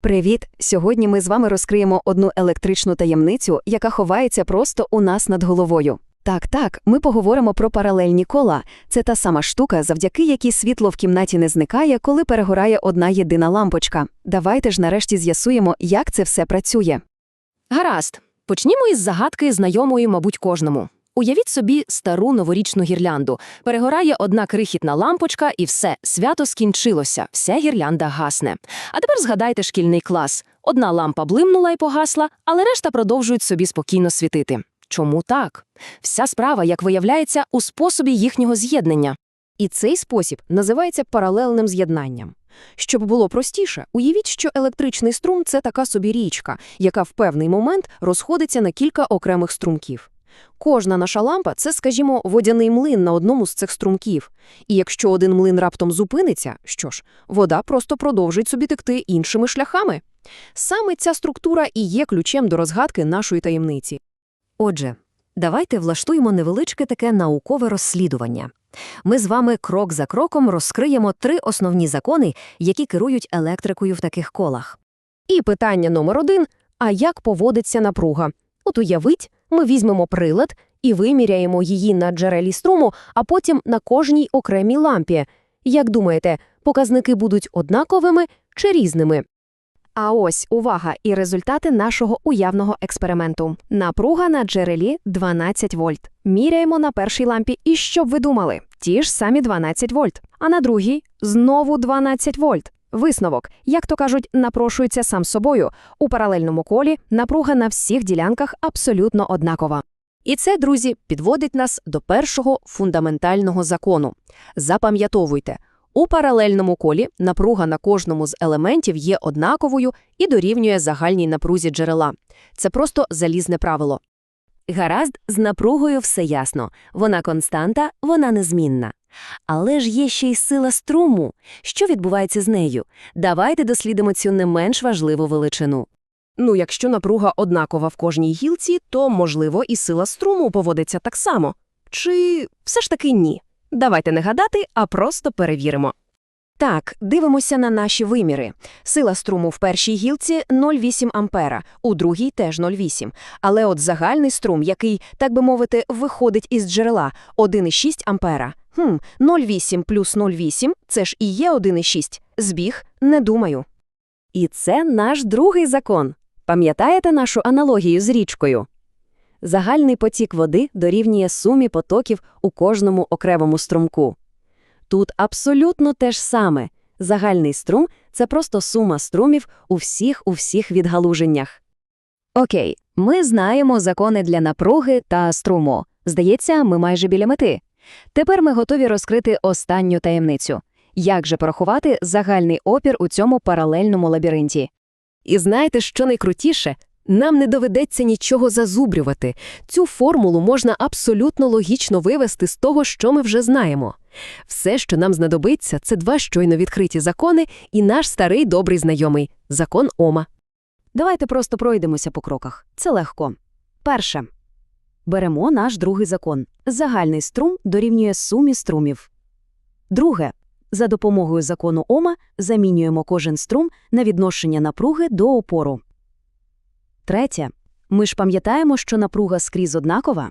Привіт! Сьогодні ми з вами розкриємо одну електричну таємницю, яка ховається просто у нас над головою. Так, так, ми поговоримо про паралельні кола. Це та сама штука, завдяки якій світло в кімнаті не зникає, коли перегорає одна єдина лампочка. Давайте ж нарешті з'ясуємо, як це все працює. Гаразд. Почнімо із загадки, знайомої, мабуть, кожному. Уявіть собі стару новорічну гірлянду. Перегорає одна крихітна лампочка, і все, свято скінчилося, вся гірлянда гасне. А тепер згадайте шкільний клас. Одна лампа блимнула і погасла, але решта продовжують собі спокійно світити. Чому так? Вся справа, як виявляється, у способі їхнього з'єднання. І цей спосіб називається паралельним з'єднанням. Щоб було простіше, уявіть, що електричний струм – це така собі річка, яка в певний момент розходиться на кілька окремих струмків. Кожна наша лампа – це, скажімо, водяний млин на одному з цих струмків. І якщо один млин раптом зупиниться, що ж, вода просто продовжить собі текти іншими шляхами. Саме ця структура і є ключем до розгадки нашої таємниці. Отже, давайте влаштуємо невеличке таке наукове розслідування. Ми з вами крок за кроком розкриємо три основні закони, які керують електрикою в таких колах. І питання номер один – а як поводиться напруга? От уявіть, ми візьмемо прилад і виміряємо її на джерелі струму, а потім на кожній окремій лампі. Як думаєте, показники будуть однаковими чи різними? А ось увага і результати нашого уявного експерименту. Напруга на джерелі 12 вольт. Міряємо на першій лампі, і що б ви думали? Ті ж самі 12 вольт. А на другій знову 12 вольт. Висновок, як то кажуть, напрошується сам собою. У паралельному колі напруга на всіх ділянках абсолютно однакова. І це, друзі, підводить нас до першого фундаментального закону. Запам'ятовуйте, у паралельному колі напруга на кожному з елементів є однаковою і дорівнює загальній напрузі джерела. Це просто залізне правило. Гаразд, з напругою все ясно. Вона константа, вона незмінна. Але ж є ще й сила струму. Що відбувається з нею? Давайте дослідимо цю не менш важливу величину. Ну, якщо напруга однакова в кожній гілці, то, можливо, і сила струму поводиться так само. Чи все ж таки ні? Давайте не гадати, а просто перевіримо. Так, дивимося на наші виміри. Сила струму в першій гілці 0,8 ампера, у другій теж 0,8. Але от загальний струм, який, так би мовити, виходить із джерела 1,6 ампера. Хм, 0,8 плюс 0,8 – це ж і є 1,6. Збіг? Не думаю. І це наш другий закон. Пам'ятаєте нашу аналогію з річкою? Загальний потік води дорівнює сумі потоків у кожному окремому струмку. Тут абсолютно те ж саме. Загальний струм – це просто сума струмів у всіх у відгалуженнях. Окей, ми знаємо закони для напруги та струму. Здається, ми майже біля мети. Тепер ми готові розкрити останню таємницю. Як же порахувати загальний опір у цьому паралельному лабіринті? І знаєте, що найкрутіше? Нам не доведеться нічого зазубрювати. Цю формулу можна абсолютно логічно вивести з того, що ми вже знаємо. Все, що нам знадобиться, це два щойно відкриті закони і наш старий добрий знайомий – закон Ома. Давайте просто пройдемося по кроках. Це легко. Перше. Беремо наш другий закон. Загальний струм дорівнює сумі струмів. Друге. За допомогою закону Ома замінюємо кожен струм на відношення напруги до опору. Третє. Ми ж пам'ятаємо, що напруга скрізь однакова.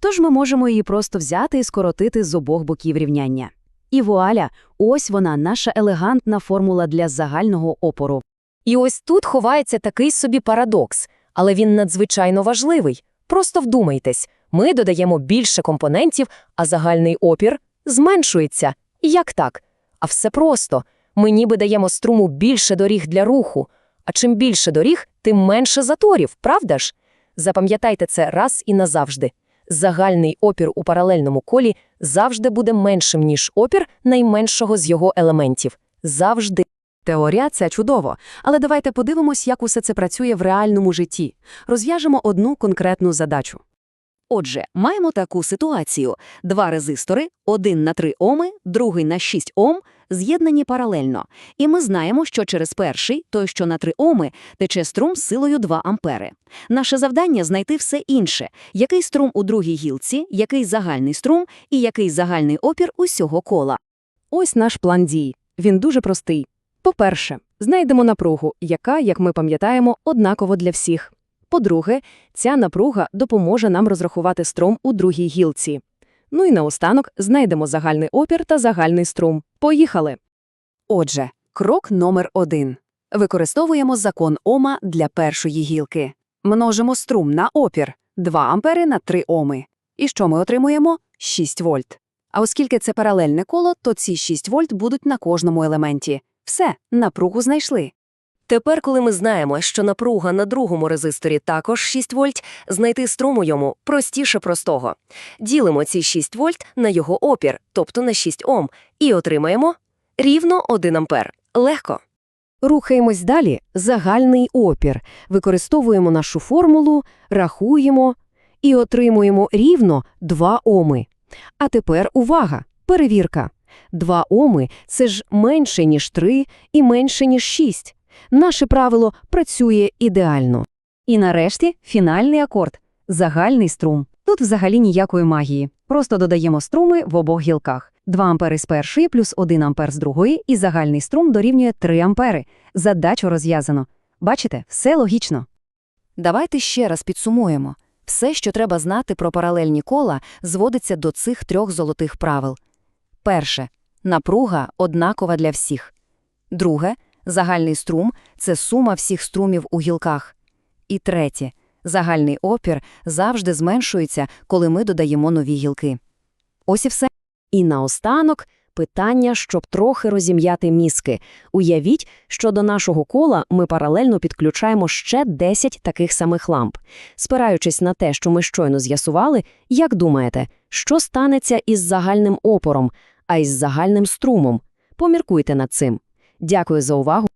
Тож ми можемо її просто взяти і скоротити з обох боків рівняння. І вуаля, ось вона, наша елегантна формула для загального опору. І ось тут ховається такий собі парадокс, але він надзвичайно важливий. Просто вдумайтесь, ми додаємо більше компонентів, а загальний опір зменшується. Як так? А все просто. Ми ніби даємо струму більше доріг для руху. А чим більше доріг, тим менше заторів, правда ж? Запам'ятайте це раз і назавжди. Загальний опір у паралельному колі завжди буде меншим, ніж опір найменшого з його елементів. Завжди. Теорія – це чудово, але давайте подивимось, як усе це працює в реальному житті. Розв'яжемо одну конкретну задачу. Отже, маємо таку ситуацію. Два резистори, один на 3 Оми, другий на 6 Ом, з'єднані паралельно. І ми знаємо, що через перший, той, що на 3 Оми, тече струм з силою 2 ампери. Наше завдання – знайти все інше. Який струм у другій гілці, який загальний струм і який загальний опір усього кола. Ось наш план дій. Він дуже простий. По-перше, Знайдемо напругу, яка, як ми пам'ятаємо, однаково для всіх. По-друге, ця напруга допоможе нам розрахувати струм у другій гілці. Ну і наостанок знайдемо загальний опір та загальний струм. Поїхали! Отже, крок номер один. Використовуємо закон Ома для першої гілки. Множимо струм на опір 2 ампери на 3 оми. І що ми отримуємо? 6 вольт. А оскільки це паралельне коло, то ці 6 вольт будуть на кожному елементі. Все, напругу знайшли. Тепер, коли ми знаємо, що напруга на другому резисторі також 6 вольт, знайти струм у йому простіше простого. Ділимо ці 6 вольт на його опір, тобто на 6 Ом, і отримаємо рівно 1 ампер. Легко. Рухаємось далі. Загальний опір. Використовуємо нашу формулу, рахуємо і отримуємо рівно 2 оми. А тепер увага! Перевірка. 2 оми – це ж менше, ніж 3 і менше, ніж 6. Наше правило працює ідеально. І нарешті фінальний акорд – загальний струм. Тут взагалі ніякої магії. Просто додаємо струми в обох гілках. 2 ампери з першої плюс 1 ампер з другої, і загальний струм дорівнює 3 ампери. Задачу розв'язано. Бачите, все логічно. Давайте ще раз підсумуємо. Все, що треба знати про паралельні кола, зводиться до цих трьох золотих правил. Перше. Напруга однакова для всіх. Друге. Загальний струм – це сума всіх струмів у гілках. І третє. Загальний опір завжди зменшується, коли ми додаємо нові гілки. Ось і все. І наостанок питання, щоб трохи розім'яти мізки. Уявіть, що до нашого кола ми паралельно підключаємо ще 10 таких самих ламп. Спираючись на те, що ми щойно з'ясували, як думаєте, що станеться із загальним опором, а із загальним струмом? Поміркуйте над цим. Дякую за увагу.